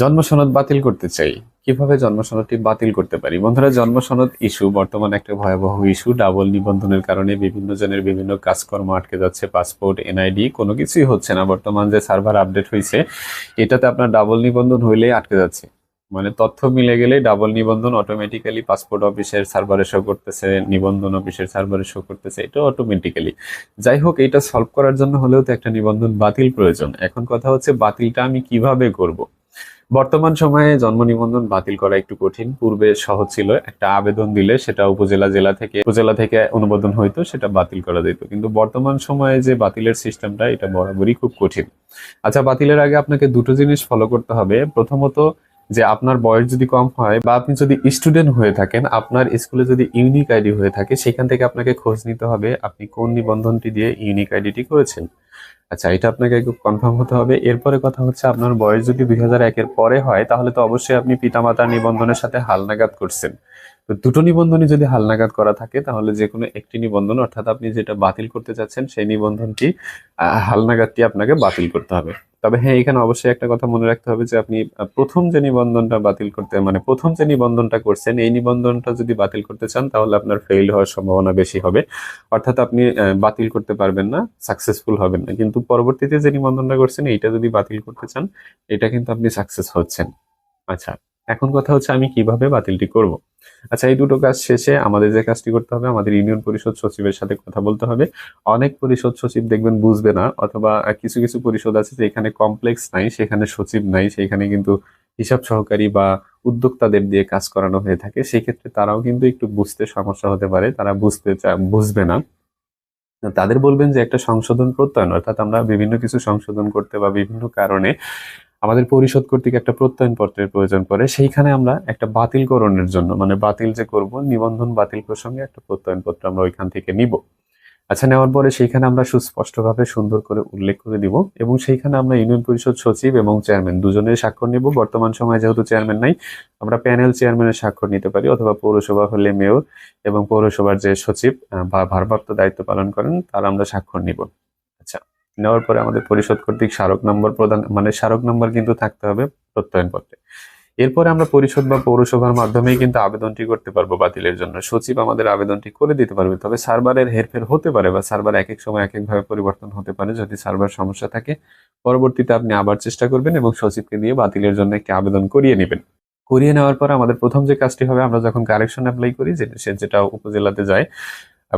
জন্ম সনদ বাতিল করতে চাই। কীভাবে জন্ম সনদটি বাতিল করতে পারি? বন্ধুরা জন্ম সনদ ইস্যু, বর্তমানে একটা ভয়াবহ ইস্যু, ডাবল নিবন্ধনের কারণে বিভিন্ন জনের বিভিন্ন কাজকর্ম আটকে যাচ্ছে, পাসপোর্ট, এনআইডি, কোনো কিছুই হচ্ছে না। বর্তমান যে সার্ভার আপডেট হয়েছে, এটাতে আপনার ডাবল নিবন্ধন হইলেই আটকে যাচ্ছে। মানে তথ্য মিলে গেলে ডাবল নিবন্ধন অটোমেটিক্যালি পাসপোর্ট অফিসের সার্ভারে শো করতেছে, নিবন্ধন অফিসের সার্ভারে শো করতেছে, এটা অটোমেটিক্যালি যাই হোক এটা সলভ করার জন্য হলেও তো একটা নিবন্ধন বাতিল প্রয়োজন। এখন কথা হচ্ছে, বাতিলটা আমি কীভাবে করব? বর্তমান সময়ে জন্ম নিবন্ধন বাতিল করা একটু কঠিন। পূর্বে সহজ ছিল, একটা আবেদন দিলে সেটা উপজেলা, জেলা থেকে, উপজেলা থেকে অনুমোদন হইতো, সেটা বাতিল করা যেত। কিন্তু বর্তমান সময়ে যে বাতিলের সিস্টেমটা, এটা বরাবরই খুব কঠিন। আচ্ছা বাতিলের আগে আপনাকে দুটো জিনিস ফলো করতে হবে। প্রথমত, যে আপনার বয়স যদি কম হয় বা আপনি যদি স্টুডেন্ট হয়ে থাকেন, আপনার স্কুলে যদি ইউনিক আইডি হয়ে থাকে, সেখান থেকে আপনাকে খোঁজ নিতে হবে আপনি কোন নিবন্ধনটি দিয়ে ইউনিক আইডিটি করেছেন। আচ্ছা এটা আপনাকে কনফার্ম হতে হবে। এরপরে কথা হচ্ছে আপনার বয়স যদি দুই হাজার একের পরে হয়, তাহলে তো অবশ্যই আপনি পিতামাতার নিবন্ধনের সাথে হালনাগাদ করছেন। তো দুটো নিবন্ধনই যদি হালনাগাদ করা থাকে, তাহলে যে কোনো একটি নিবন্ধন, অর্থাৎ আপনি যেটা বাতিল করতে চাচ্ছেন, সেই নিবন্ধনটি হালনাগাদটি আপনাকে বাতিল করতে হবে। তবে হ্যাঁ এখানে অবশ্যই একটা কথা মনে রাখতে হবে যে আপনি প্রথম যে নিবন্ধনটা বাতিল করতে মানে প্রথম যে নিবন্ধনটা করছেন, এই নিবন্ধনটা যদি বাতিল করতে চান, তাহলে আপনার ফেল হওয়ার সম্ভাবনা বেশি হবে। অর্থাৎ আপনি বাতিল করতে পারবেন না সাকসেসফুল হবেন না। কিন্তু পরবর্তীতে যে নিবন্ধনটা করছেন, এইটা যদি বাতিল করতে চান, এটা কিন্তু আপনি সাকসেস হচ্ছেন। আচ্ছা এখন কথা হচ্ছে আমি কীভাবে বাতিলটি করব। আচ্ছা এই দুটো কাজ শেষে আমাদের যে কাজটি করতে হবে, আমাদের ইউনিয়ন পরিষদ সচিবের সাথে কথা বলতে হবে। অনেক পরিষদ সচিব দেখবেন বুঝবে না, অথবা কিছু কিছু পরিষদ আছে যেখানে কমপ্লেক্স নাই, সেখানে সচিব নাই, সেখানে কিন্তু হিসাব সহকারী বা উদ্যোক্তাদের দিয়ে কাজ করানো হয়ে থাকে। সেই ক্ষেত্রে তারাও কিন্তু একটু বুঝতে সমস্যা হতে পারে, তারা বুঝতে বুঝবে না। তাদের বলবেন যে একটা সংশোধন প্রত্যয়ন, অর্থাৎ আমরা বিভিন্ন কিছু সংশোধন করতে বা বিভিন্ন কারণে আমাদের পরিষদ কর্তৃক একটা প্রত্যয়ন পত্রের প্রয়োজন পড়ে, সেইখানে আমরা একটা বাতিলকরণের জন্য মানে বাতিল যে করব, নিবন্ধন বাতিল প্রসঙ্গে একটা প্রত্যয়ন পত্র আমরা ওইখান থেকে নিব। আচ্ছা নেওয়ার পরে সেইখানে আমরা সুস্পষ্টভাবে সুন্দর করে উল্লেখ করে দিব এবং সেইখানে আমরা ইউনিয়ন পরিষদ সচিব এবং চেয়ারম্যান দুজনের স্বাক্ষর নিব। বর্তমান সময়ে যেহেতু চেয়ারম্যান নাই, আমরা প্যানেল চেয়ারম্যানের স্বাক্ষর নিতে পারি অথবা পৌরসভা হলে মেয়র এবং পৌরসভার যে সচিব বা ভারপ্রাপ্ত দায়িত্ব পালন করেন, তার আমরা স্বাক্ষর নিব। আচ্ছা নেওয়ার পরে আমাদের পরিষদ কর্তৃক স্মারক নম্বর প্রদান মানে স্মারক নম্বর কিন্তু থাকতে হবে প্রত্যয়ন পত্রে এরপরে আমরা পরিষদ বা পৌরসভার মাধ্যমেই কিন্তু আবেদনটি করতে পারব বাতিলের জন্য। সচিব আমাদের আবেদনটি করে দিতে পারবে, তবে সার্ভারের হেরফের হতে পারে বা সার্ভার এক এক সময় এক একভাবে পরিবর্তন হতে পারে যদি সার্ভার সমস্যা থাকে। পরবর্তীতে আপনি আবার চেষ্টা করবেন এবং সচিবকে দিয়ে বাতিলের জন্য একটি আবেদন করিয়ে নেবেন। করিয়ে নেওয়ার পর আমাদের প্রথম যে কাজটি হবে, আমরা যখন কারেকশন অ্যাপ্লাই করি যেটা উপজেলাতে যায়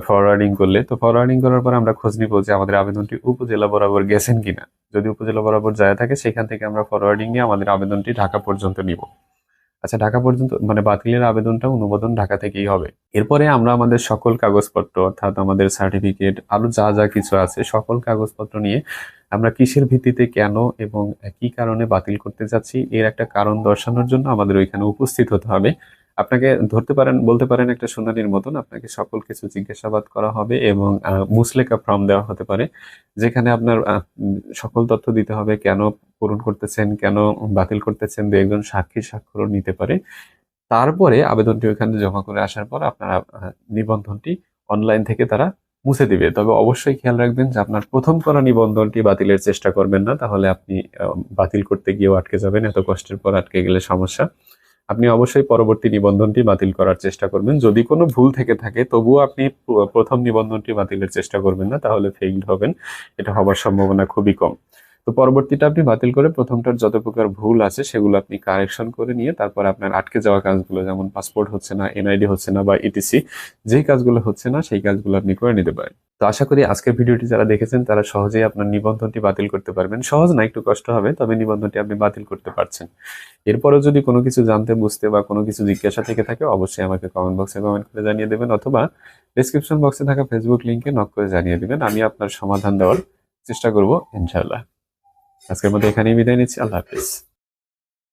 ফরওয়ার্ডিং করলে, তো ফরওয়ার্ডিং করার পর আমরা খোঁজ নিব যে আমাদের আবেদনটি উপজেলা বরাবর গেছেন কিনা। যদি উপজেলা বরাবর যায় থাকে, সেখান থেকে আমরা ফরওয়ার্ডিং নিয়ে আমাদের আবেদনটি ঢাকা পর্যন্ত নিব। আচ্ছা ঢাকা পর্যন্ত মানে বাতিলের আবেদনটা অনুমোদন ঢাকা থেকেই হবে। এরপরে আমরা আমাদের সকল কাগজপত্র, অর্থাৎ আমাদের সার্টিফিকেট আরও যা যা কিছু আছে, সকল কাগজপত্র নিয়ে আমরা কিসের ভিত্তিতে কেন এবং কি কারণে বাতিল করতে যাচ্ছি, এর একটা কারণ দর্শানোর জন্য আমাদের ওইখানে উপস্থিত হতে হবে। আপনাকে ধরতে পারেন, বলতে পারেন একটা শুনানির মতন আপনাকে সকল কিছু জিজ্ঞাসাবাদ করা হবে এবং মুসলেকা ফর্ম দেওয়া হতে পারে, যেখানে আপনার সকল তথ্য দিতে হবে, কেন পূরণ করতেছেন, কেন বাতিল করতেছেন, দু একজন সাক্ষীর স্বাক্ষরও নিতে পারে। তারপরে আবেদনটি ওইখানে জমা করে আসার পর আপনারা নিবন্ধনটি অনলাইন থেকে তারা মুছে দিবে। তবে অবশ্যই খেয়াল রাখবেন যে আপনার প্রথম করা নিবন্ধনটি বাতিলের চেষ্টা করবেন না, তাহলে আপনি বাতিল করতে গিয়েও আটকে যাবেন, এত কষ্টের পর আটকে গেলে সমস্যা। আপনি অবশ্যই পরবর্তী নিবন্ধনটি বাতিল করার চেষ্টা করবেন। যদি কোনো ভুল থেকে থাকে, তবুও আপনি প্রথম নিবন্ধনটি বাতিলের চেষ্টা করবেন না, তাহলে ফেইল হবেন। এটা হবার সম্ভাবনা খুবই কম। তো পরবর্তীটা আপনি বাতিল করে প্রথমটার যত প্রকার ভুল আছে, সেগুলো আপনি কারেকশন করে নিয়ে তারপর আপনার আটকে যাওয়া কাজগুলো, যেমন পাসপোর্ট হচ্ছে না এনআইডি হচ্ছে না বা ইটিসি যেই কাজগুলো হচ্ছে না, সেই কাজগুলো আপনি করে নিতে পারেন। তো আশা করি আজকের ভিডিওটি যারা দেখেছেন, তারা সহজেই আপনার নিবন্ধনটি বাতিল করতে পারবেন। সহজ না, একটু কষ্ট হবে, তবে নিবন্ধনটি আপনি বাতিল করতে পারছেন। এরপরেও যদি কোনো কিছু জানতে, বুঝতে বা কোনো কিছু জিজ্ঞাসা থেকে থাকে, অবশ্যই আমাকে কমেন্ট বক্সে কমেন্ট করে জানিয়ে দেবেন অথবা ডিসক্রিপশন বক্সে থাকা ফেসবুক লিংকে নক করে জানিয়ে দিবেন। আমি আপনার সমাধান দেওয়ার চেষ্টা করব, ইনশাআল্লাহ। আজকের মধ্যে এখানেই বিদায় নিচ্ছি। আল্লাহ হাফিজ।